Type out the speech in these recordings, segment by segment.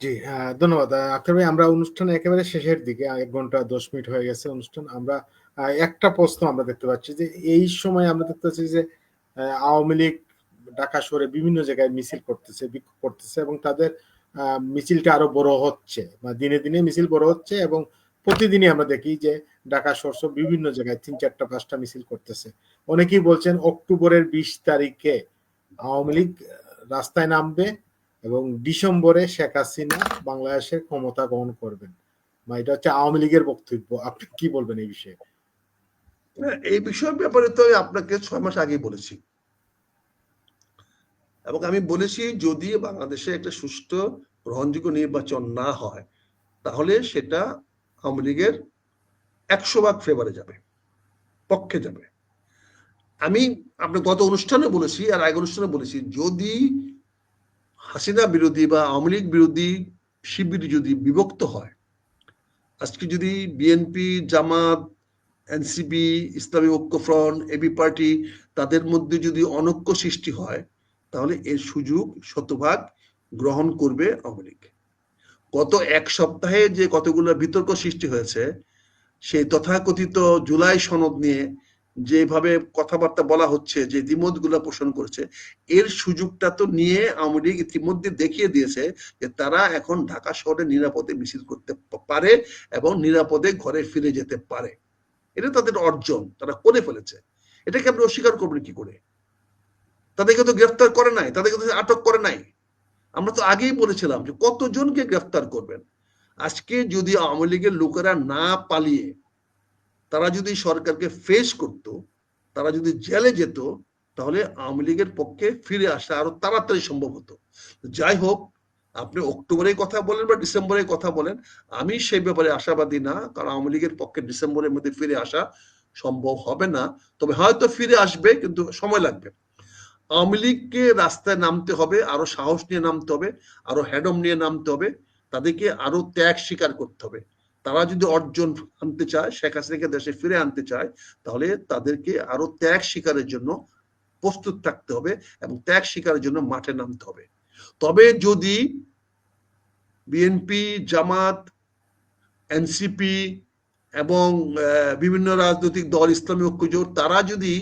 জি, ধন্যবাদ। আক্তার ভাই আমরা অনুষ্ঠানের একেবারে শেষের দিকে এক ঘণ্টা ১০ মিনিট হয়ে গেছে অনুষ্ঠান। আমরা একটা প্রশ্ন আমরা দেখতে পাচ্ছি যে এই সময় আমরা দেখতে পাচ্ছি যে আওয়ামী লীগ ঢাকা শহরে বিভিন্ন জায়গায় মিছিল করতেছে, বিক্ষোভ করতেছে এবং তাদের মিছিলটা আরও বড় হচ্ছে। বা দিনে, দিনে মিছিল বড় হচ্ছে এবং প্রতিদিনই আমরা দেখি যে ঢাকা শহরসহ বিভিন্ন জায়গায় তিন চারটা পাঁচটা মিছিল করতেছে। অনেকেই বলছেন অক্টোবরের ২০ তারিখে আওয়ামী লীগ রাস্তায় নামবে এবং ডিসেম্বরে শেখ হাসিনা বাংলাদেশের ক্ষমতা গ্রহণ করবেন। এটা হচ্ছে আওয়ামী লীগের বক্তব্য। আপনি কি বলবেন এই বিষয়ে? এই বিষয়ের ব্যাপারে তো আপনাকে ৬ মাস আগেই বলেছি। এবং আমি বলেছি যদি বাংলাদেশে একটা সুষ্ঠু গ্রহণযোগ্য নির্বাচন না হয়, তাহলে সেটা আওয়ামী লীগের ১০০ ভাগ ফেভারে যাবে। পক্ষে যাবে। আমি আপনার গত অনুষ্ঠানে বলেছি আর আগের অনুষ্ঠানে বলেছি যদি হাসিনা বিরোধী বা আওয়ামী লীগ বিরোধী শিবির যদি বিভক্ত হয়, আজকে যদি বিএনপি, জামাত, এনসিপি, ইসলামী ঐক্য ফ্রন্ট, এবি পার্টি তাদের মধ্যে যদি অনৈক্য সৃষ্টি হয়, তাহলে এর সুযোগ শতভাগ গ্রহণ করবে আওয়ামী লীগ। গত এক সপ্তাহে যে কতগুলো বিতর্ক সৃষ্টি হয়েছে, সেই তথাকথিত জুলাই সনদ নিয়ে যেভাবে কথাবার্তা বলা হচ্ছে, যে দ্বিমতগুলো পোষণ করছে, এর সুযোগটা তো নিয়ে আওয়ামী লীগ ইতিমধ্যে দেখিয়ে দিয়েছে যে তারা এখন ঢাকা শহরে নিরাপদে মিছিল করতে পারে এবং নিরাপদে ঘরে ফিরে যেতে পারে। এটা তাদের অর্জন। তারা করে ফেলেছে। এটাকে আপনি অস্বীকার করবেন কি করে? তাদেরকে তো গ্রেফতার করে নাই, তাদেরকে তো আটক করে নাই। আমরা তো আগেই বলেছিলাম যে কতজনকে গ্রেফতার করবেন? আজকে যদি আওয়ামী লীগের লোকেরা না পালিয়ে তারা যদি সরকারকে ফেস করত, তারা যদি জেলে যেত, তাহলে আওয়ামী লীগের পক্ষে ফিরে আসা আরও তাড়াতাড়ি সম্ভব হতো। যাই হোক, আপনি অক্টোবরে কথা বলেন বা ডিসেম্বরে কথা বলেন, আমি সেই ব্যাপারে আশাবাদী না। কারণ আওয়ামী লীগের পক্ষে ডিসেম্বরের মধ্যে ফিরে আসা সম্ভব হবে না। তবে হয়তো ফিরে আসবে কিন্তু সময় লাগবে। আওয়ামী লীগকে রাস্তায় নামতে হবে, আরও সাহস নিয়ে নামতে হবে, আরও হ্যাডম নিয়ে নামতে হবে। তাদেরকে আরও ত্যাগ স্বীকার করতে হবে। তারা যদি অর্জন আনতে চায়, শেখ হাসিনাকে দেশে ফিরে আনতে চায়, তাহলে তাদেরকে আরও ত্যাগ শিকারের জন্য প্রস্তুত থাকতে হবে এবং ত্যাগ শিকারের জন্য মাঠে নামতে হবে। তবে যদি বিএনপি, জামাত, এনসিপি এবং বিভিন্ন রাজনৈতিক দল ইসলামী ঐক্যজোট তারা যদি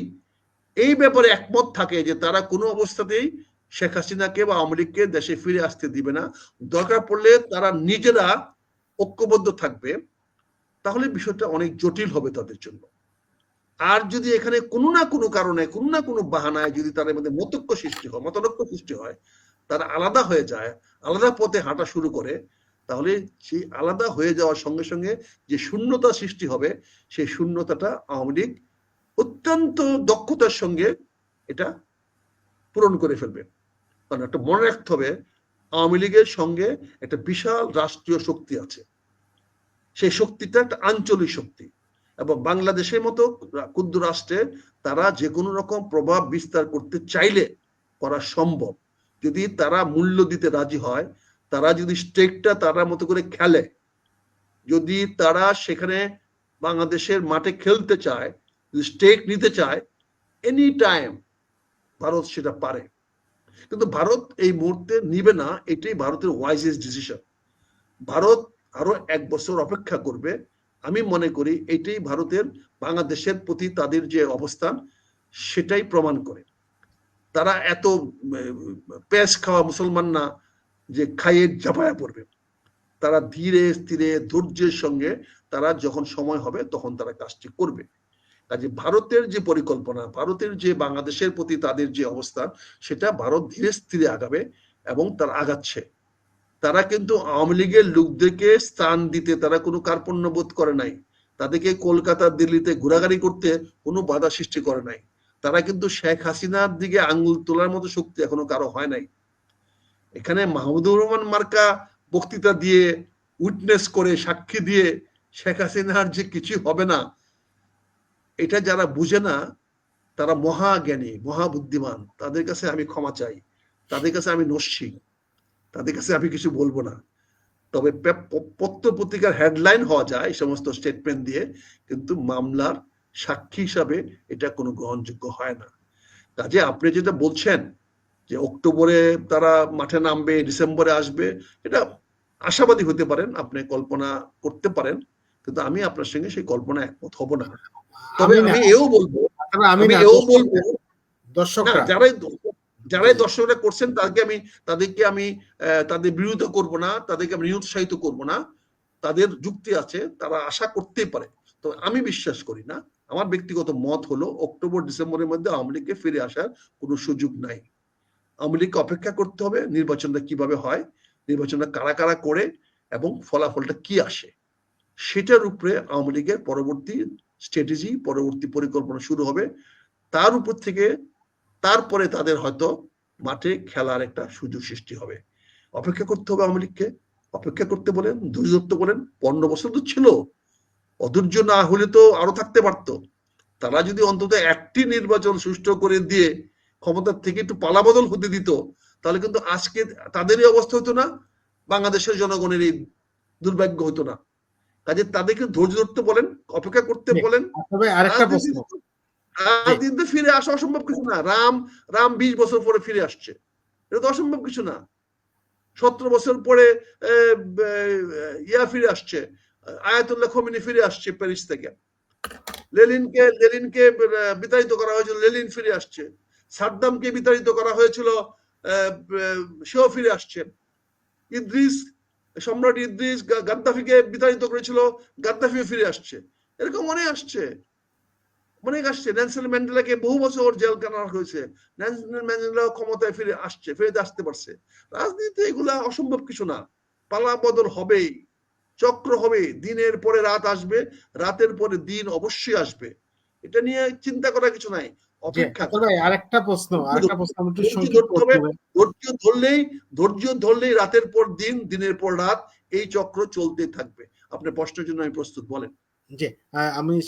এই ব্যাপারে একমত থাকে যে তারা কোনো অবস্থাতেই শেখ হাসিনাকে বা আওয়ামী লীগকে দেশে ফিরে আসতে দিবে না। দরকার পড়লে তারা নিজেরা ঐক্যবদ্ধ থাকবে, তাহলে বিষয়টা অনেক জটিল হবে তাদের জন্য। আর যদি এখানে কোনো না কোনো কারণে, কোনো না কোনো বাহানায় যদি তাদের মধ্যে মতৈক্য সৃষ্টি হয়, মতানৈক্য সৃষ্টি হয়, তারা আলাদা হয়ে যায়, আলাদা পথে হাঁটা শুরু করে, তাহলে সেই আলাদা হয়ে যাওয়ার সঙ্গে, সঙ্গে যে শূন্যতা সৃষ্টি হবে, সেই শূন্যতাটা আওয়ামী লীগ অত্যন্ত দক্ষতার সঙ্গে এটা পূরণ করে ফেলবে। কারণ একটা মনে রাখতে হবে আওয়ামী লীগের সঙ্গে একটা বিশাল রাষ্ট্রীয় শক্তি আছে। সেই শক্তিটা একটা আঞ্চলিক শক্তি এবং বাংলাদেশের মতো ক্ষুদ্র রাষ্ট্রে তারা যেকোনো রকম প্রভাব বিস্তার করতে চাইলে করা সম্ভব। যদি তারা মূল্য দিতে রাজি হয়, তারা যদি স্টেকটা তারা মতো করে খেলে, যদি তারা সেখানে বাংলাদেশের মাঠে খেলতে চায়, যদি স্টেক নিতে চায়, এনি টাইম ভারত সেটা পারে। কিন্তু ভারত এই মুহূর্তে নিবে না, এটাই ভারতের ওয়াইজেস্ট ডিসিশন। ভারত আরও ১ বছর অপেক্ষা করবে। আমি মনে করি এটাই ভারতের বাংলাদেশের প্রতি তাদের যে অবস্থান, সেটাই প্রমাণ করে। তারা এত পেঁয়াজ খাওয়া মুসলমান না যে খাইয়ে ঝাঁপায়া পড়বে। তারা ধীরে স্থিরে ধৈর্যের সঙ্গে তারা যখন সময় হবে তখন তারা কাজটি করবে। কাজেই ভারতের যে পরিকল্পনা, ভারতের যে বাংলাদেশের প্রতি তাদের যে অবস্থান, সেটা ভারত ধীরে স্থিরে আগাবে এবং তারা আগাচ্ছে। তারা কিন্তু আওয়ামী লীগের লোকদেরকে স্থান দিতে তারা কোনো কার্পণ্য বোধ করে নাই। তাদেরকে কলকাতা, দিল্লিতে ঘোরাঘুরি করতে কোনো বাধা সৃষ্টি করে নাই। তারা কিন্তু শেখ হাসিনার দিকে আঙ্গুল তোলার মতো শক্তি এখনও কারও হয় নাই। এখানে মাহমুদুর রহমান মার্কা বক্তৃতা দিয়ে, উইটনেস করে, সাক্ষী দিয়ে শেখ হাসিনার যে কিছু হবে না, এটা যারা বুঝে না, তারা মহাজ্ঞানী, মহাবুদ্ধিমান। তাদের কাছে আমি ক্ষমা চাই। তাদের কাছে আমি নস্যি। তাদের কাছে আমি কিছু বলব না। তবে পে পত্র-পত্রিকার হেডলাইন হওয়া যায় সমস্ত স্টেটমেন্ট দিয়ে, কিন্তু মামলার সাক্ষী হিসাবে এটা কোনো গ্রহণযোগ্য হয় না। কাজেই আপনি যেটা বলছেন যে অক্টোবরে তারা মাঠে নামবে, ডিসেম্বরে আসবে, এটা আশাবাদী হতে পারেন আপনি কল্পনা করতে পারেন কিন্তু আমি আপনার সঙ্গে সেই কল্পনা একমত হব না। তবে আমি এও বলব আমি এও বলব দর্শকরা। যারাই যারাই দর্শকরা করছেন তাদেরকে আমি তাদেরকে আমি তাদের বিরোধিতা করব না তাদেরকে আমি নিরুৎসাহিত করব না। তাদের যুক্তি আছে তারা আশা করতেই পারে। তো আমি বিশ্বাস করি না। আমার ব্যক্তিগত মত হলো অক্টোবর ডিসেম্বরের মধ্যে আওয়ামী লীগকে ফিরে আসার কোনো সুযোগ নাই। আওয়ামী লীগকে অপেক্ষা করতে হবে নির্বাচনটা কীভাবে হয় নির্বাচনটা কারা কারা করে এবং ফলাফলটা কি আসে। সেটার উপরে আওয়ামী লীগের পরবর্তী স্ট্র্যাটেজি পরবর্তী পরিকল্পনা শুরু হবে। তার উপর থেকে তারপরে তাদের হয়তো মাঠে খেলার একটা সুযোগ সৃষ্টি হবে। অপেক্ষা করতে হবে আওয়ামী লীগকে। অপেক্ষা করতে বলেন ধৈর্যত্ব বলেন, পনেরো বছর তো ছিল। অধৈর্য না হলে তো আরও থাকতে পারতো। তারা যদি অন্তত একটি নির্বাচন সুষ্ঠু করে দিয়ে ক্ষমতার থেকে একটু পালাবদল হতে দিত, তাহলে কিন্তু আজকে তাদেরই অবস্থা হতো না, বাংলাদেশের জনগণের এই দুর্ভাগ্য হতো না। কাজে তাদেরকে ধৈর্য ধরতে বলেন অপেক্ষা করতে বলেন। আরেকটা প্রশ্ন। রাজনীতিতে ফিরে আসা অসম্ভব কিছু না। রাম রাম বিশ বছর পরে ফিরে আসছে। এটা তো অসম্ভব কিছু না। সতেরো বছর পরে ইয়া ফিরে আসছে। আয়াতুল্লাহ খমিনি ফিরে আসছে প্যারিস থেকে। লেলিনকে লেলিনকে বিতাড়িত করা হয়েছিল। লেলিন ফিরে আসছে। সাদ্দামকে বিতাড়িত করা হয়েছিল সেও ফিরে আসছে। ইদ্রিস সম্রাট ইদ্রিস গাদ্দাফিকে বিতাড়িত করেছিল, গাদ্দাফিও ফিরে আসছে। এরকম অনেক আসছে। অনেক আসছে। নেলসন ম্যান্ডেলাকে বহু বছর জেল কাটা হয়েছে নেলসন ম্যান্ডেলা ক্ষমতায় ফিরে আসছে ফিরে আসতে পারছে। রাজনীতি এগুলা অসম্ভব কিছু না। পালা বদল হবেই, চক্র হবে, দিনের পরে রাত আসবে, রাতের পরে দিন অবশ্যই আসবে। এটা নিয়ে চিন্তা করার কিছু নাই। অপেক্ষা ভাই আরেকটা প্রশ্ন আরেকটা প্রশ্ন আমি একটু। করতে হবে। ধৈর্য ধরলেই ধৈর্য ধরলেই রাতের পর দিন দিনের পর রাত এই চক্র চলতে থাকবে আপনার প্রশ্নের জন্য আমি প্রস্তুত বলেন জি আমি